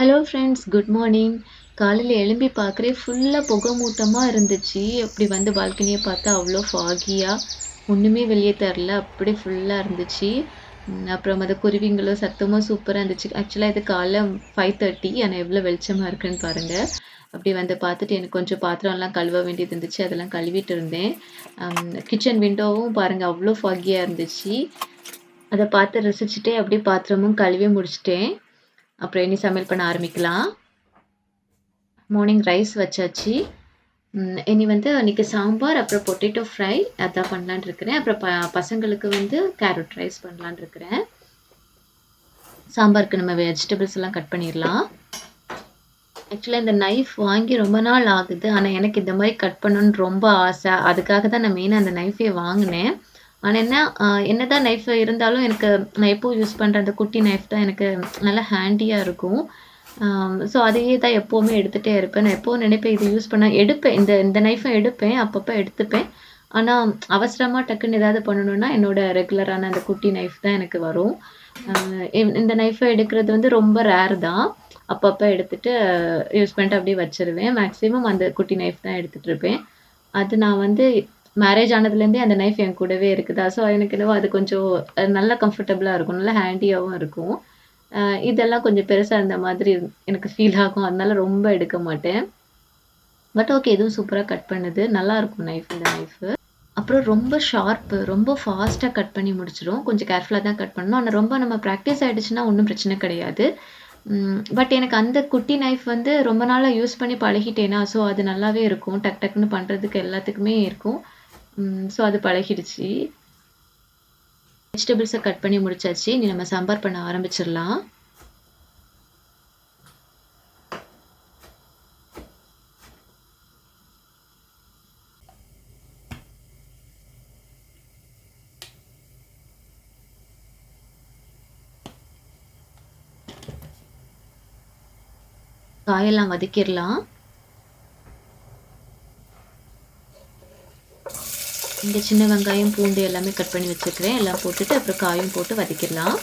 Hello friends good morning காலையில் எழும்பி பார்க்குறேன் ஃபுல்லாக புகை மூட்டமாக இருந்துச்சு. அப்படி வந்து பால்கனியை பார்த்தா அவ்வளோ ஃபாகியாக ஒன்றுமே வெளியே தரல அப்படியே ஃபுல்லாக இருந்துச்சு. அப்புறம் அந்த குருவிங்களும் சத்தமாக சூப்பராக இருந்துச்சு. ஆக்சுவலாக இது காலைல ஃபைவ் தேர்ட்டி ஆனால் எவ்வளோ வெளிச்சமாக இருக்குன்னு பாருங்கள் அப்படி வந்து பார்த்துட்டு எனக்கு கொஞ்சம் பாத்திரம்லாம் கழுவ வேண்டியது இருந்துச்சு. அதெல்லாம் கழுவிட்டு இருந்தேன். கிச்சன் விண்டோவும் பாருங்கள் அவ்வளோ ஃபாகியாக இருந்துச்சு. அதை பார்த்து ரசிச்சுட்டே அப்படியே பாத்திரமும் கழுவி முடிச்சிட்டேன். அப்புறம் இனி சமையல் பண்ண ஆரம்பிக்கலாம்? மார்னிங் ரைஸ் வச்சாச்சு. இனி வந்து அன்றைக்கி சாம்பார் அப்புறம் பொட்டேட்டோ ஃப்ரை அதான் பண்ணலான்னு இருக்கிறேன். அப்புறம் ப பசங்களுக்கு வந்து கேரட் ரைஸ் பண்ணலான்னு இருக்கிறேன். சாம்பாருக்கு நம்ம வெஜிடபிள்ஸ் எல்லாம் கட் பண்ணிடலாம். ஆக்சுவலாக இந்த நைஃப் வாங்கி ரொம்ப நாள் ஆகுது. ஆனால் எனக்கு இந்த மாதிரி கட் பண்ணணுன்னு ரொம்ப ஆசை. அதுக்காக தான் நான் மெயினாக அந்த நைஃபே வாங்கினேன். ஆனால் என்ன என்ன என்னதான் நைஃப் இருந்தாலும் எனக்கு நான் எப்போ யூஸ் பண்ணுற அந்த குட்டி நைஃப் தான் எனக்கு நல்லா ஹேண்டியாக இருக்கும். ஸோ அதையே தான் எப்போவுமே எடுத்துகிட்டே இருப்பேன். நான் எப்போவும் நினைப்பேன் இது யூஸ் பண்ண எடுப்பேன். இந்த இந்த நைஃபை எடுப்பேன் அப்பப்போ எடுத்துப்பேன். ஆனால் அவசரமாக டக்குன்னு ஏதாவது பண்ணணும்னா என்னோட ரெகுலரான அந்த குட்டி நைஃப் தான் எனக்கு வரும். இந்த- நைஃபை எடுக்கிறது வந்து ரொம்ப ரேர் தான். அப்பப்போ எடுத்துட்டு யூஸ் பண்ணிட்டு அப்படியே வச்சிருவேன். மேக்ஸிமம் அந்த குட்டி நைஃப் தான் எடுத்துகிட்டு இருப்பேன். அது நான் வந்து மேரேஜ் ஆனதுலேருந்தே அந்த நைஃப் என் கூடவே இருக்குதா? ஸோ எனக்கு என்னவோ அது கொஞ்சம் நல்ல நல்லா கம்ஃபர்டபுளாக இருக்கும். நல்லா ஹேண்டியாகவும் இருக்கும். இதெல்லாம் கொஞ்சம் பெருசாக இருந்த மாதிரி எனக்கு ஃபீல் ஆகும். அதனால ரொம்ப எடுக்க மாட்டேன். பட் ஓகே இதுவும் சூப்பராக கட் பண்ணுது. நல்லா இருக்கும் நைஃப் இந்த நைஃபு அப்புறம் ரொம்ப ஷார்ப்பு ரொம்ப ஃபாஸ்ட்டாக கட் பண்ணி முடிச்சிடும் கொஞ்சம் கேர்ஃபுல்லாக தான் கட் பண்ணணும். ஆனால் ரொம்ப நம்ம ப்ராக்டிஸ் ஆகிடுச்சுன்னா ஒன்றும் பிரச்சனை கிடையாது. பட் எனக்கு அந்த குட்டி நைஃப் வந்து ரொம்ப நாளாக யூஸ் பண்ணி பழகிட்டேனா ஸோ அது நல்லாவே இருக்கும். டக் டக்குன்னு பண்ணுறதுக்கு எல்லாத்துக்குமே இருக்கும். ஸோ அது பழகிடுச்சு. வெஜிடபிள்ஸை கட் பண்ணி முடிச்சாச்சு. இனி நம்ம சாம்பார் பண்ண ஆரம்பிச்சிடலாம். காயெல்லாம் வதக்கிடலாம். இங்கே சின்ன வெங்காயம் பூண்டு எல்லாமே கட் பண்ணி வச்சுக்கிறேன். எல்லாம் போட்டுட்டு அப்புறம் காயும் போட்டு வதக்கிடலாம்.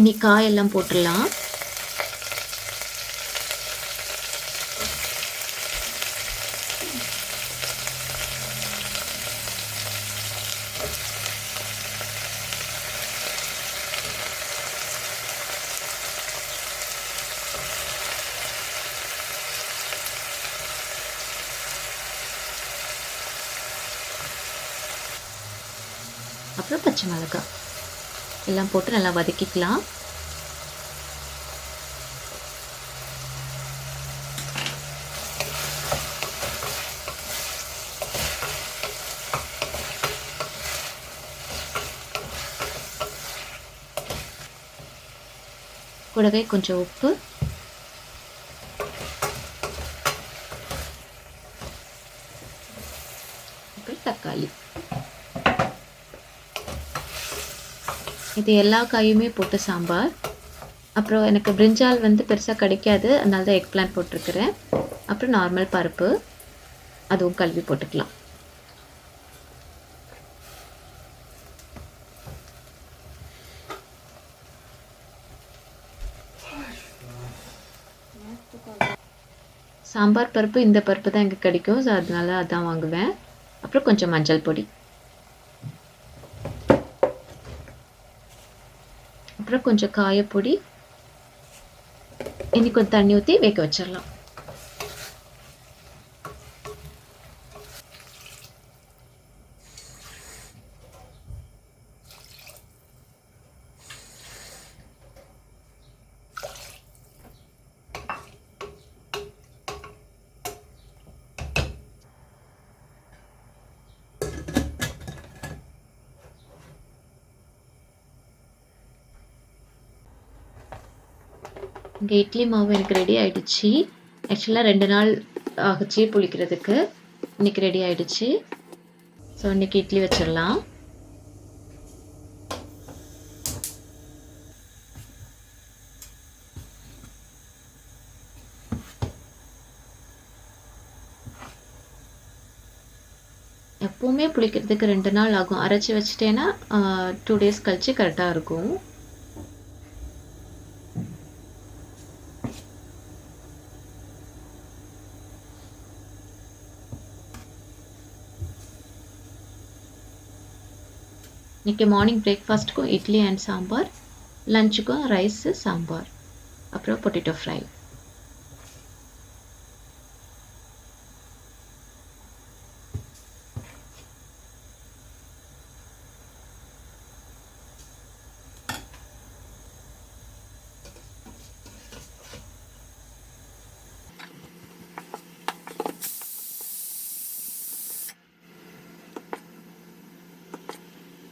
இனி காயெல்லாம் போட்டுடலாம். அப்புறம் பச்சை மிளகாய் எல்லாம் போட்டு நல்லா வதக்கிக்கலாம். கூடவே கொஞ்சம் உப்பு. தக்காளி. இது எல்லா காயுமே போட்டு சாம்பார். அப்புறம் எனக்கு பிரிஞ்சால் வந்து பெருசாக கிடைக்காது. அதனால தான் எக் பிளான் போட்டிருக்கிறேன். அப்புறம் நார்மல் பருப்பு. அதுவும் கழுவி போட்டுக்கலாம். சாம்பார் பருப்பு இந்த பருப்பு தான் எனக்கு கிடைக்கும். ஸோ அதனால அதான் வாங்குவேன். அப்புறம் கொஞ்சம் மஞ்சள் பொடி. அப்புறம் கொஞ்சம் காயப்பொடி இனி கொஞ்சம் தண்ணி ஊற்றி வேக வச்சிடலாம். இங்கே இட்லி மாவு எனக்கு ரெடி ஆகிடுச்சு ஆக்சுவலாக ரெண்டு நாள் ஆகுச்சு புளிக்கிறதுக்கு. இன்றைக்கி ரெடி ஆகிடுச்சு ஸோ இன்றைக்கி இட்லி வச்சிடலாம். எப்போவுமே புளிக்கிறதுக்கு ரெண்டு நாள் ஆகும். அரைச்சி வச்சுட்டேன்னா டூ டேஸ் கழித்து கரெக்டாக இருக்கும். இன்றைக்கி மார்னிங் பிரேக்ஃபாஸ்ட்டுக்கும் இட்லி அண்ட் சாம்பார் லஞ்சுக்கும் ரைஸு சாம்பார் அப்புறம் பொட்டேட்டோ ஃப்ரை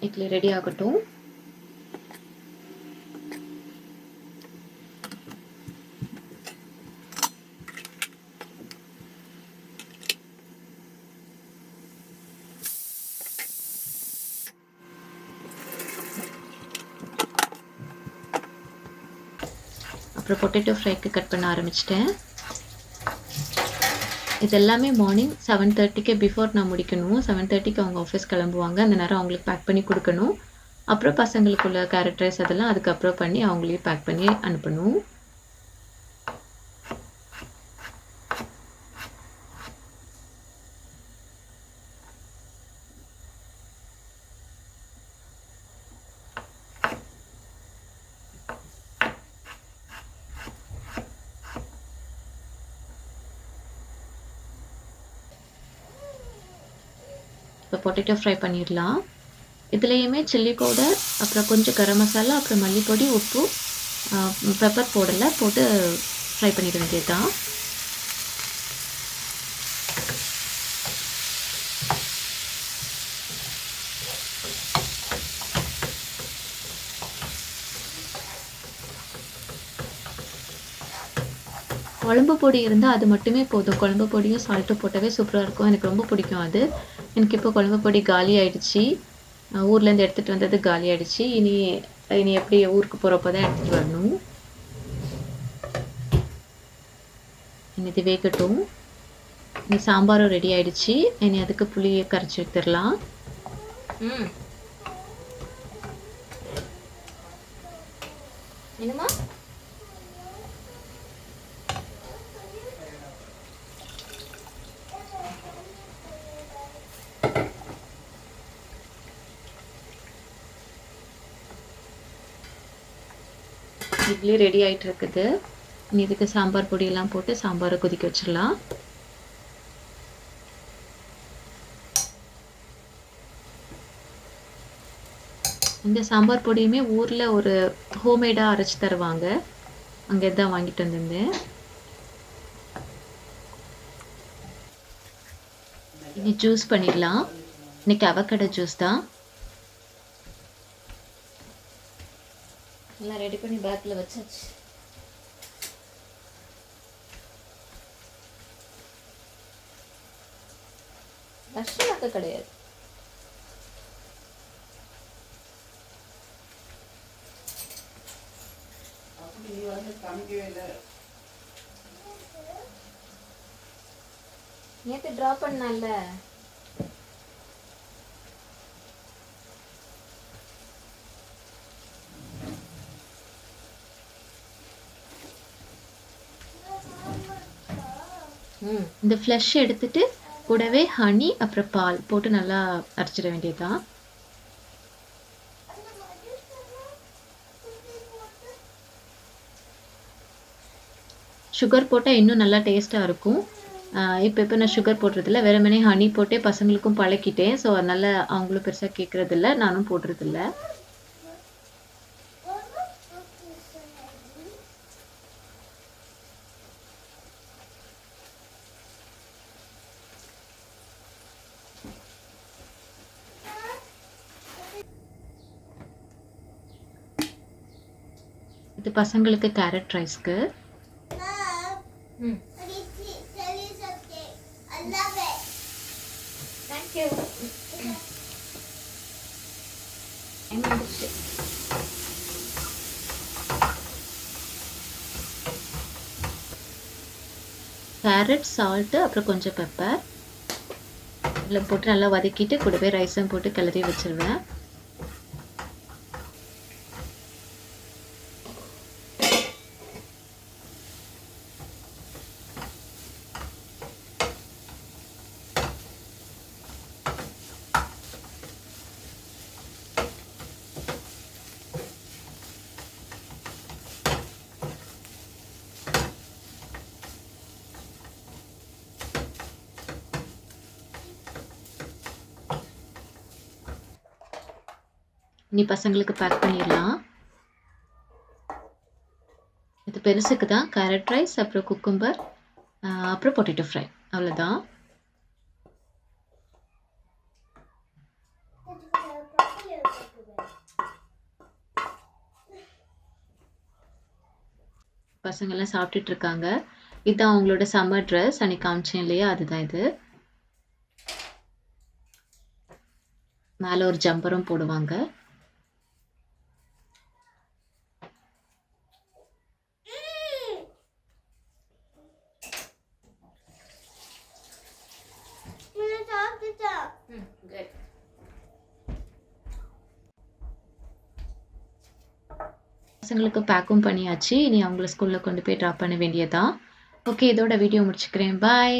இட்லி ரெடி ஆகட்டும். அப்புறம் பொட்டேட்டோ ஃப்ரைக்கு கட் பண்ண ஆரம்பிச்சிட்டேன். இது எல்லாமே மார்னிங் செவன் தேர்ட்டிக்கு பிஃபோர் நான் முடிக்கணும். செவன் தேர்ட்டிக்கு அவங்க ஆஃபீஸ் கிளம்புவாங்க. அந்த நேரம் அவங்களுக்கு பேக் பண்ணி கொடுக்கணும். அப்புறம் பசங்களுக்குள்ள கேரட் ரைஸ் அதெல்லாம் அதுக்கப்புறம் பண்ணி அவங்களையும் பேக் பண்ணி அனுப்பணும். இப்போ பொட்டேட்டோ ஃப்ரை பண்ணிடலாம். இதுலேயுமே சில்லி பவுடர் அப்புறம் கொஞ்சம் கரம் மசாலா அப்புறம் மல்லிப்பொடி உப்பு பெப்பர் போடலை போட்டு ஃப்ரை பண்ணிட வேண்டியது தான் குழம்பு பொடி இருந்தால் அது மட்டுமே போதும். குழம்பு பொடியும் சால்ட்டும் போட்டாவே சூப்பராக இருக்கும். எனக்கு ரொம்ப பிடிக்கும் அது. எனக்கு இப்போ குழம்பு பொடி காலி ஆயிடுச்சு. ஊர்லேருந்து எடுத்துகிட்டு வந்தது காலி ஆயிடுச்சு. இனி இனி எப்படி ஊருக்கு போகிறப்ப தான் எடுத்துகிட்டு வரணும். இனி இது வேகட்டும். இனி சாம்பாரும் ரெடி ஆயிடுச்சு. இனி அதுக்கு புளியை கரைச்சி எடுத்துடலாம். என்னமா இட்லி ரெடி ஆயிட்டு இருக்குது இனி இதுக்கு சாம்பார் பொடியெல்லாம் போட்டு சாம்பாரை கொதிக்க வச்சிடலாம். இந்த சாம்பார் பொடியுமே ஊரில் ஒரு ஹோம்மேடாக அரைச்சி தருவாங்க. அங்கே தான் வாங்கிட்டு வந்திருந்தேன். இனி ஜூஸ் பண்ணிடலாம். இன்னைக்கு அவக்கடை ஜூஸ் தான். எல்லாம் ரெடி பண்ணி பேக்கில் வச்சாச்சு. கஷ்டமாக்க கிடையாது. நேற்று ட்ரா பண்ணல இந்த ஃப்ளஷ் எடுத்துட்டு கூடவே ஹனி அப்புறம் பால் போட்டு நல்லா அரைச்சிட வேண்டியதுதான். சுகர் போட்டால் இன்னும் நல்லா டேஸ்ட்டாக இருக்கும். இப்போ இப்போ நான் சுகர் போடுறதில்ல. வெறுமனே ஹனி போட்டே பசங்களுக்கும் பழக்கிட்டேன். ஸோ அதனால் அவங்களும் பெருசாக கேட்குறதில்ல நானும் போடுறதில்ல. இது பசங்களுக்கு கேரட் ரைஸ்க்கு. கேரட் சால்ட்டு அப்புறம் கொஞ்சம் பெப்பர் இதில் போட்டு நல்லா வதக்கிட்டு கூடவே ரைஸும் போட்டு கிளறி வச்சிருவேன். இனி பசங்களுக்கு பேக் பண்ணிடலாம். இது பெருசுக்கு தான் கேரட் ரைஸ் அப்புறம் குக்கும்பர் அப்புறம் பொட்டேட்டோ ஃப்ரை அவ்வளோதான் பசங்கள்லாம் சாப்பிட்டுட்டு இருக்காங்க. இதுதான் அவங்களோட சம்மர் ட்ரெஸ் அன்னைக்கு காமிச்சேன் இல்லையா? அதுதான் இது. மேலே ஒரு ஜம்பரும் போடுவாங்க. பசங்களுக்கு பேக்கும் பண்ணியாச்சு. இனி அவங்கள ஸ்கூலில் கொண்டு போய் ட்ராப் பண்ண வேண்டியதான் ஓகே இதோட வீடியோ முடிச்சுக்கிறேன். பாய்